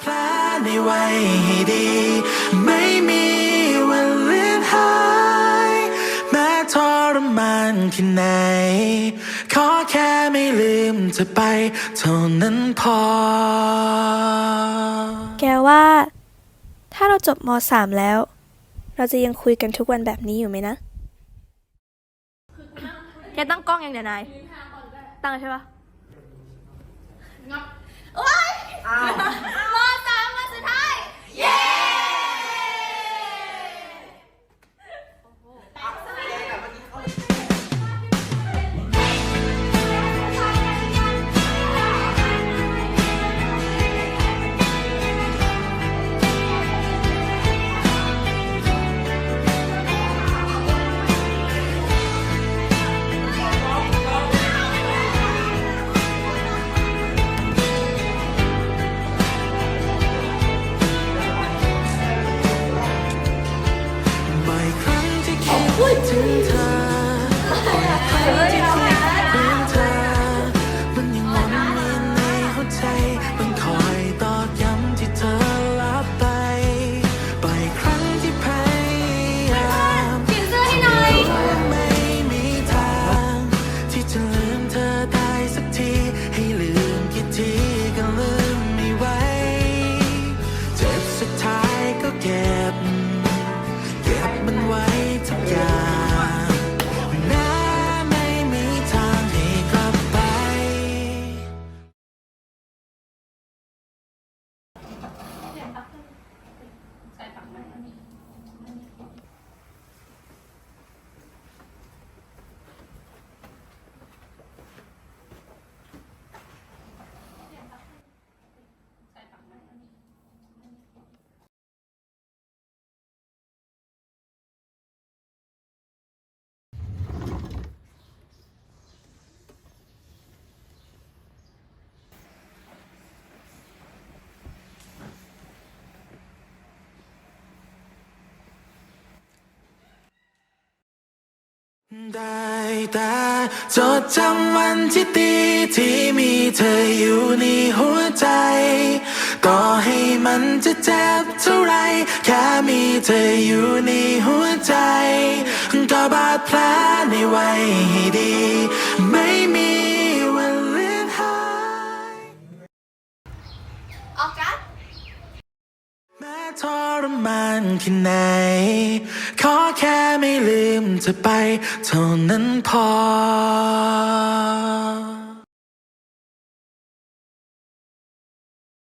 แผลในไว้ให้ดี ไม่มีวันเลือนหาย แม้ทรมานแค่ไหน ขอแค่ไม่ลืมเธอไปเท่านั้นพอ แกว่า ถ้าเราจบม .3 แล้ว เราจะยังคุยกันทุกวันแบบนี้อยู่ไหมนะ แกตั้งกล้องยังเดี๋ยวนาย ตั้งใช่ปะ ดถึ ได้แต่จดจำวันที่ดีที่มีเธออยู่ในหัวใจต่อให้มันจะเจ็บเท่าไร แค่มีเธออยู่ในหัวใจ ก็บาดแผลในไว้ให้ดี ทรมานแค่ไหน ขอแค่ไม่ลืมเธอไปเท่านั้นพอ